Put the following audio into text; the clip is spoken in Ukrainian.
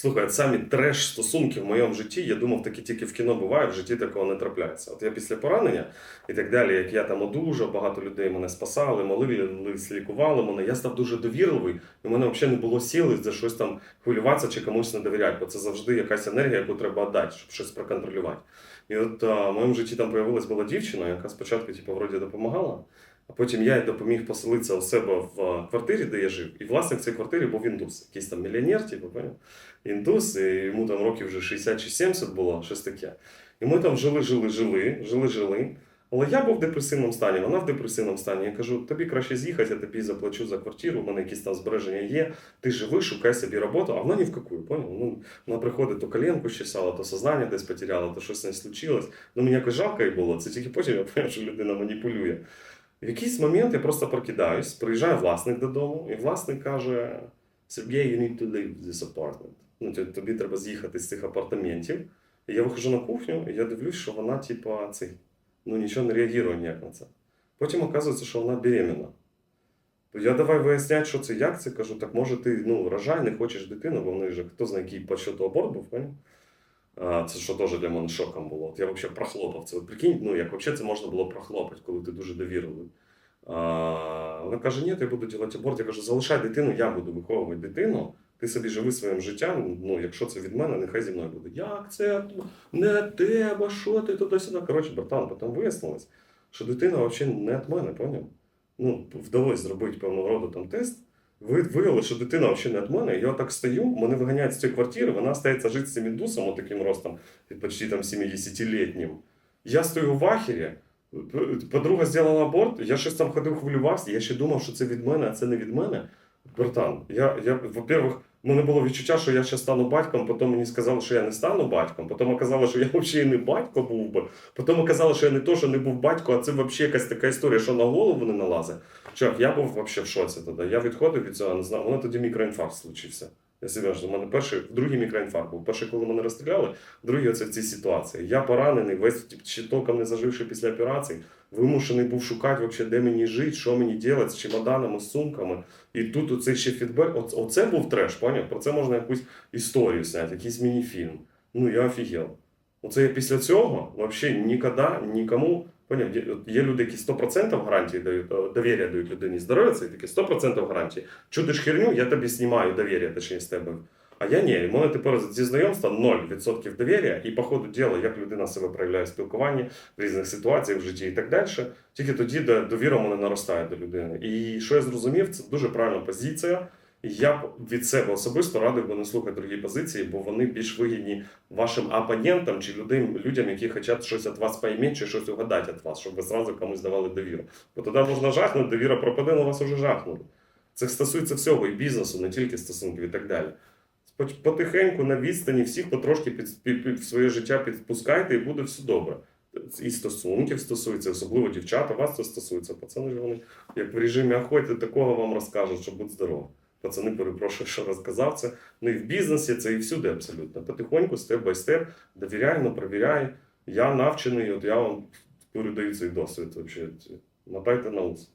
Слухай, самі треш стосунки в моєму житті, я думав, такі тільки в кіно буває, в житті такого не трапляється. От я після поранення і так далі, як я там одужав, багато людей мене спасали, молились, лікували мене. Я став дуже довірливий, і в мене взагалі не було сили за щось там хвилюватися чи комусь не довіряти, бо це завжди якась енергія, яку треба віддати, щоб щось проконтролювати. І от а, в моєму житті там появилась була дівчина, яка спочатку, типу, вроді допомагала. А потім я допоміг поселитися у себе в квартирі, де я жив. І власник цієї квартири був індус, якийсь там мільйонер, типу, поняв? індус, і йому там років вже 60 чи 70 було, щось таке. І ми там жили, жили, жили, жили, жили. Але я був в депресивному стані, вона в депресивному стані. Я кажу, тобі краще з'їхати, я тобі заплачу за квартиру, у мене якісь там збереження є. Ти живи, шукай собі роботу, а вона ні в какую, поняв? Ну, вона приходить, то коленку щесала, то сознання десь потеряла, то щось не случилось. Ну мені якось жалко їй було. Це тільки потім я поняв, що людина маніпулює. В якийсь момент я просто прокидаюсь, приїжджає власник додому, і власник каже: Сергій, you need to leave this apartment. Ну, тобі- тобі треба з'їхати з цих апартаментів. І я виходжу на кухню, і я дивлюсь, що вона, типа, цей, ну нічого не реагує ніяк на це. Потім оказується, що вона беременна. Я давай виясняти, що це, як це. Кажу, так може ти ну, рожай, не хочеш дитину, бо в неї вже хто знає, який по счету аборт був, поняв? Це що теж для мене шоком було. От я взагалі прохлопав це. От прикинь, ну як взагалі це можна було прохлопати, коли ти дуже довірливий. А, вона каже, ні, я буду робити аборт. Я кажу, залишай дитину, я буду виховувати дитину. Ти собі живи своїм життям. Ну, якщо це від мене, нехай зі мною буде. Як це не тебе, що ти туди-сюди? Коротше, братан, потім вияснилось, що дитина взагалі не від мене, поняв? Ну, вдалося зробити певного роду там тест. Ви виявили, що дитина взагалі не від мене. Я так стою, мене виганяють з цієї квартири, вона стається жити з цим індусом, таким ростом, почти там 70-літнім. Я стою в ахері, подруга зробила аборт, я щось там ходив, хвилювався, я ще думав, що це від мене, а це не від мене. Братан, я, я во-первых, у мене було відчуття, що я ще стану батьком, потім мені сказали, що я не стану батьком, потім оказало, що я взагалі не батько був би, потім казали, що я не то, що не був батько, а це взагалі якась така історія, що на голову не налазить. Чувак, я був взагалі в шоці тоді. Я відходив від цього, не знаю, Воно тоді мікроінфаркт случився. Я серйозно, у мене перший, другий мікроінфаркт був. Перший, коли мене розстріляли, другий оце в цій ситуації. Я поранений, весь тип, ще толком не заживши після операції, вимушений був шукати, вообще, де мені жити, що мені робити з чемоданами, з сумками. І тут оцей ще фідбек. Оце був треш, поняв? Про це можна якусь історію зняти, якийсь мініфільм. Ну я офігел. Оце я після цього взагалі ніколи нікому. Поняв, є- люди, які 100% гарантії дають, е, довір'я дають людині здоров'я, це таке 100% гарантії. Чудиш херню, я тобі знімаю довір'я, точніше з тебе. А я ні, у мене тепер зі знайомства 0% довір'я, і по ходу діла, як людина себе проявляє в спілкуванні в різних ситуаціях в житті і так далі. Тільки тоді де довіра мене наростає до людини. І що я зрозумів, це дуже правильна позиція. Я б від себе особисто радив би не слухати другі позиції, бо вони більш вигідні вашим опонентам чи людям, людям, які хочуть щось від вас поймати чи щось угадати від вас, щоб ви зразу комусь давали довіру. Бо тоді можна жахнути, довіра пропаде, на вас уже жахнули. Це стосується всього і бізнесу, не тільки стосунків і так далі. Потихеньку на відстані всіх потрошки під, під, під в своє життя підпускайте і буде все добре. І стосунків стосується, особливо дівчата, вас це стосується. Пацани ж вони, як в режимі охоти, такого вам розкажуть, що будь здоров. Пацани, перепрошую, що розказав це. Ну і в бізнесі це і всюди абсолютно. Потихоньку, степ бай степ, довіряй, провіряй. Я навчений, от я вам передаю цей досвід. Мотайте на ус.